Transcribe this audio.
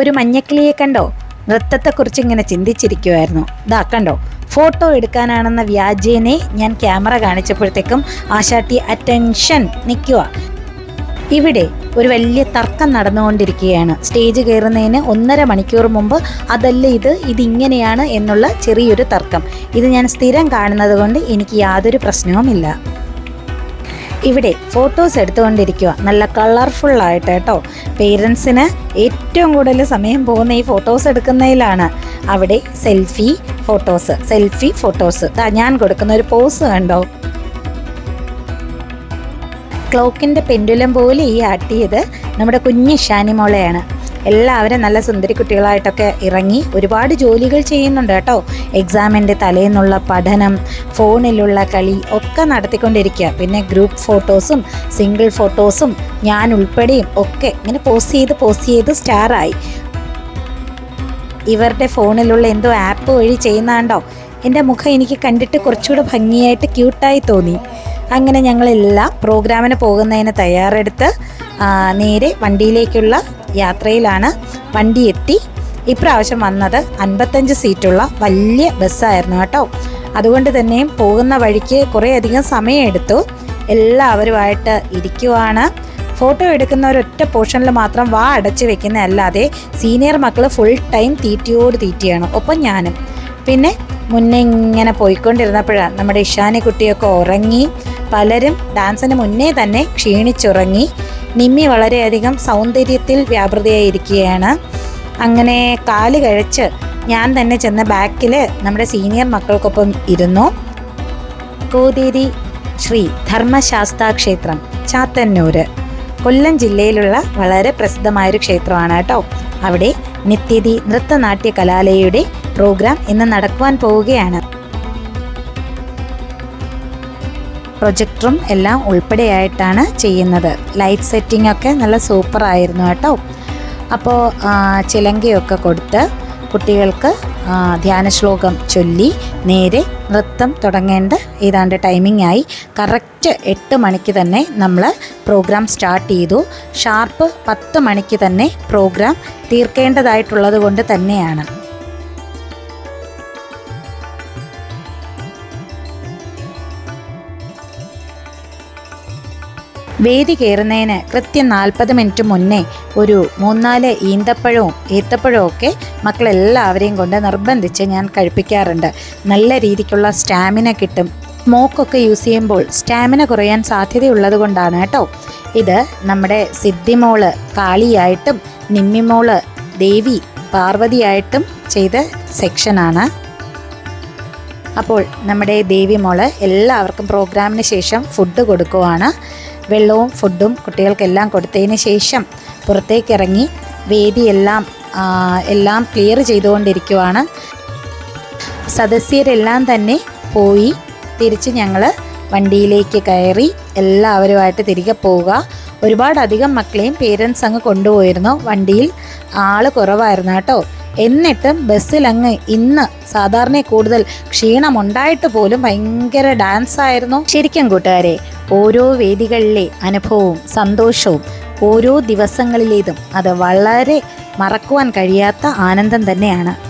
ഒരു മഞ്ഞക്കിളിയെ കണ്ടോ? നൃത്തത്തെക്കുറിച്ച് ഇങ്ങനെ ചിന്തിച്ചിരിക്കുമായിരുന്നു ഇതാ കണ്ടോ? ഫോട്ടോ എടുക്കാനാണെന്ന വ്യാജേനെ ഞാൻ ക്യാമറ കാണിച്ചപ്പോഴത്തേക്കും ആശാട്ടി അറ്റൻഷൻ നിൽക്കുക ഇവിടെ ഒരു വലിയ തർക്കം നടന്നുകൊണ്ടിരിക്കുകയാണ്. സ്റ്റേജ് കയറുന്നതിന് ഒന്നര മണിക്കൂർ മുമ്പ് അതല്ല ഇത്? ഇതിങ്ങനെയാണ് എന്നുള്ള ചെറിയൊരു തർക്കം. ഇത് ഞാൻ സ്ഥിരം കാണുന്നത് കൊണ്ട് എനിക്ക് യാതൊരു പ്രശ്നവുമില്ല. ഇവിടെ ഫോട്ടോസ് എടുത്തുകൊണ്ടിരിക്കുക നല്ല കളർഫുള്ളായിട്ട് കേട്ടോ. പേരൻസിന് ഏറ്റവും കൂടുതൽ സമയം പോകുന്ന ഈ ഫോട്ടോസ് എടുക്കുന്നതിലാണ്. അവിടെ സെൽഫി ഫോട്ടോസ് സെൽഫി ഫോട്ടോസ് ഞാൻ കൊടുക്കുന്ന ഒരു പോസ് കണ്ടോ? ക്ലോക്കിന്റെ പെൻഡുലം പോലെ ഈ ആട്ടിയത് നമ്മുടെ കുഞ്ഞ് ഷാനിമോളയാണ് എല്ലാവരും നല്ല സുന്ദരി കുട്ടികളായിട്ടൊക്കെ ഇറങ്ങി ഒരുപാട് ജോലികൾ ചെയ്യുന്നുണ്ട് കേട്ടോ. എക്സാമിന്റെ തലേന്നുള്ള പഠനം ഫോണിലുള്ള കളി ഒക്കെ നടത്തിക്കൊണ്ടിരിക്കുക. പിന്നെ ഗ്രൂപ്പ് ഫോട്ടോസും സിംഗിൾ ഫോട്ടോസും ഞാൻ ഉൾപ്പെടെയും ഒക്കെ ഇങ്ങനെ പോസ്റ്റ് ചെയ്ത് പോസ്റ്റ് ചെയ്ത് സ്റ്റാറായി ഇവരുടെ ഫോണിലുള്ള എന്തോ ആപ്പ് വഴി ചെയ്യുന്നതാണ്ടോ? എന്റെ മുഖം എനിക്ക് കണ്ടിട്ട് കുറച്ചുകൂടെ ഭംഗിയായിട്ട് ക്യൂട്ടായി തോന്നി. അങ്ങനെ ഞങ്ങളെല്ലാം പ്രോഗ്രാമിന് പോകുന്നതിന് തയ്യാറെടുത്ത് നേരെ വണ്ടിയിലേക്കുള്ള യാത്രയിലാണ് വണ്ടി എത്തി. ഇപ്രാവശ്യം വന്നത് അൻപത്തഞ്ച് സീറ്റുള്ള വലിയ ബസ്സായിരുന്നു കേട്ടോ. അതുകൊണ്ട് തന്നെയും പോകുന്ന വഴിക്ക് കുറേയധികം സമയമെടുത്തു. എല്ലാവരുമായിട്ട് ഇരിക്കുവാണ്. ഫോട്ടോ എടുക്കുന്ന ഒരൊറ്റ പോർഷനിൽ മാത്രം വാ അടച്ച് വെക്കുന്ന അല്ലാതെ സീനിയർ മക്കൾ ഫുൾ ടൈം തീറ്റിയോട് തീറ്റിയാണ്. ഒപ്പം ഞാനും. പിന്നെ മുന്നേ ഇങ്ങനെ പോയിക്കൊണ്ടിരുന്നപ്പോഴാണ് നമ്മുടെ ഇഷാനി കുട്ടിയൊക്കെ ഉറങ്ങി. പലരും ഡാൻസിന് മുന്നേ തന്നെ ക്ഷീണിച്ചുറങ്ങി. നിമ്മി വളരെയധികം സൗന്ദര്യത്തിൽ വ്യാപൃതയായിരിക്കുകയാണ്. അങ്ങനെ കാൽ കഴിച്ച് ഞാൻ തന്നെ ചെന്ന ബാക്കിൽ നമ്മുടെ സീനിയർ മക്കൾക്കൊപ്പം ഇരുന്നു. കോതേരി ശ്രീ ധർമ്മശാസ്താ ക്ഷേത്രം ചാത്തന്നൂര്. കൊല്ലം ജില്ലയിലുള്ള വളരെ പ്രസിദ്ധമായൊരു ക്ഷേത്രമാണ് കേട്ടോ. അവിടെ നിത്യതി നൃത്തനാട്യ കലാലയയുടെ പ്രോഗ്രാം ഇന്ന് നടക്കുവാൻ പോവുകയാണ്. പ്രൊജക്ടറും എല്ലാം ഉൾപ്പെടെയായിട്ടാണ് ചെയ്യുന്നത്. ലൈറ്റ് സെറ്റിംഗ് ഒക്കെ നല്ല സൂപ്പർ ആയിരുന്നു കേട്ടോ. അപ്പോൾ ചിലങ്കയൊക്കെ കൊടുത്ത് കുട്ടികൾക്ക് ധ്യാനശ്ലോകം ധ്യാന ശ്ലോകം ചൊല്ലി നേരെ നൃത്തം തുടങ്ങേണ്ട ഏതാണ്ട് ടൈമിംഗ് ആയി. കറക്റ്റ് എട്ട് മണിക്ക് തന്നെ നമ്മൾ പ്രോഗ്രാം സ്റ്റാർട്ട് ചെയ്തു. ഷാർപ്പ് പത്ത് മണിക്ക് തന്നെ പ്രോഗ്രാം തീർക്കേണ്ടതായിട്ടുള്ളത് കൊണ്ട് തന്നെയാണ്. വേദി കയറുന്നതിന് കൃത്യം നാൽപ്പത് മിനിറ്റ് മുന്നേ ഒരു മൂന്നാൽ ഈന്തപ്പഴവും ഏത്തപ്പഴവും ഒക്കെ മക്കളെല്ലാവരെയും കൊണ്ട് നിർബന്ധിച്ച് ഞാൻ കഴിപ്പിക്കാറുണ്ട്. നല്ല രീതിക്കുള്ള സ്റ്റാമിന കിട്ടും. സ്മോക്കൊക്കെ യൂസ് ചെയ്യുമ്പോൾ സ്റ്റാമിന കുറയാൻ സാധ്യതയുള്ളത് കൊണ്ടാണ് കേട്ടോ. ഇത് നമ്മുടെ സിദ്ധിമോൾ കാളിയായിട്ടും നിമ്മിമോൾ ദേവി പാർവതിയായിട്ടും ചെയ്ത സെക്ഷനാണ്. അപ്പോൾ നമ്മുടെ ദേവി മോൾ എല്ലാവർക്കും പ്രോഗ്രാമിന് ശേഷം ഫുഡ് കൊടുക്കുവാണ്. വെള്ളവും ഫുഡും കുട്ടികൾക്കെല്ലാം കൊടുത്തതിന് ശേഷം പുറത്തേക്കിറങ്ങി വേദിയെല്ലാം എല്ലാം ക്ലിയർ ചെയ്തുകൊണ്ടിരിക്കുവാണ്. സദസ്യരെല്ലാം തന്നെ പോയി തിരിച്ച് ഞങ്ങൾ വണ്ടിയിലേക്ക് കയറി എല്ലാവരുമായിട്ട് തിരികെ പോവുക. ഒരുപാടധികം മക്കളെയും പേരൻസ് അങ്ങ് കൊണ്ടുപോയിരുന്നു. വണ്ടിയിൽ ആൾ കുറവായിരുന്നു കേട്ടോ. എന്നിട്ടും ബസ്സിൽ അങ്ങ് ഇന്ന് സാധാരണ കൂടുതൽ ക്ഷീണമുണ്ടായിട്ട് പോലും ഭയങ്കര ഡാൻസ് ആയിരുന്നു ശരിക്കും കൂട്ടുകാരെ ഓരോ വേദികളിലെ അനുഭവവും സന്തോഷവും ഓരോ ദിവസങ്ങളിലേതും അത് വളരെ മറക്കുവാൻ കഴിയാത്ത ആനന്ദം തന്നെയാണ്.